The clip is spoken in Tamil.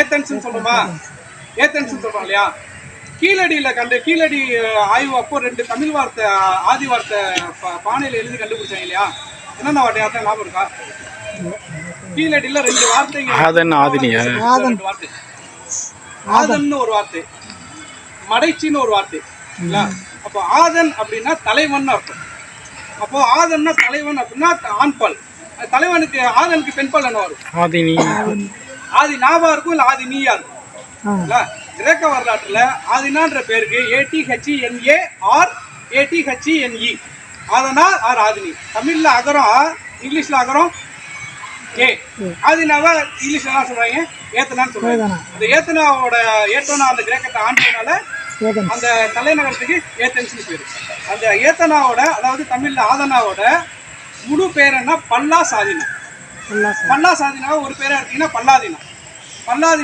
ஏத்தன்ஸ் சொல்றோமா ஏத்தன்ஸ் சொல்றோம் இல்லையா? கீழடியில கண்டு கீழடி ஆய்வு அப்போ ரெண்டு தமிழ் வார்த்தை ஆதி வார்த்தை பானையில எழுதி கண்டுபிடிச்சாங்க இல்லையா? என்னென்ன வார்த்தை? யார்த்தா ஞாபகம் இருக்கா? கீழடியில ரெண்டு வார்த்தைங்க ஆதன், ஆதினியா? ரெண்டு வார்த்தை. ஆதன்னு ஒரு வார்த்தை. மடைச்சின்னு ஒரு வார்த்தை. இல்ல அப்போ ஆதன் அப்படின்னா தலைவன் அர்த்தம். அப்போ ஆதன்னா தலைவன் அப்படின்னா ஆண்பால். தலைவனுக்கு ஆதனுக்கு பெண்பால் என்ன வரும்? ஆதினி. ஆதி நாவா இருக்கும் இல்ல ஆதி நீயா இருக்கும்? கிரேக்க வரலாற்றுல ஆதினான்ற பேருக்கு A T H E N A or A T H E N E ஆதனா or ஆதினி. தமிழ்ல அகரம் இங்கிலீஷ்ல அகரம் ஏ. ஆதினாவா இங்கிலீஷ்ல என்ன சொல்றாங்க. ஏத்தனான்னு சொல்றாங்க. அந்த ஏத்தனாவோட ஏத்தனா அந்த கிரேக்கத்தை ஆண்டதுனால அந்த தலைநகரத்துக்கு ஏத்தன்ஸ்னு பேரு. அந்த ஏத்தனாவோட அதாவது தமிழ்ல ஆதனாவோட முழு பேர் என்ன? பல்லா சாதினா பல்லா சாதினா ஒரு பேரா இருக்கீங்கன்னா பல்லாதீனம் பல்லாதீனம்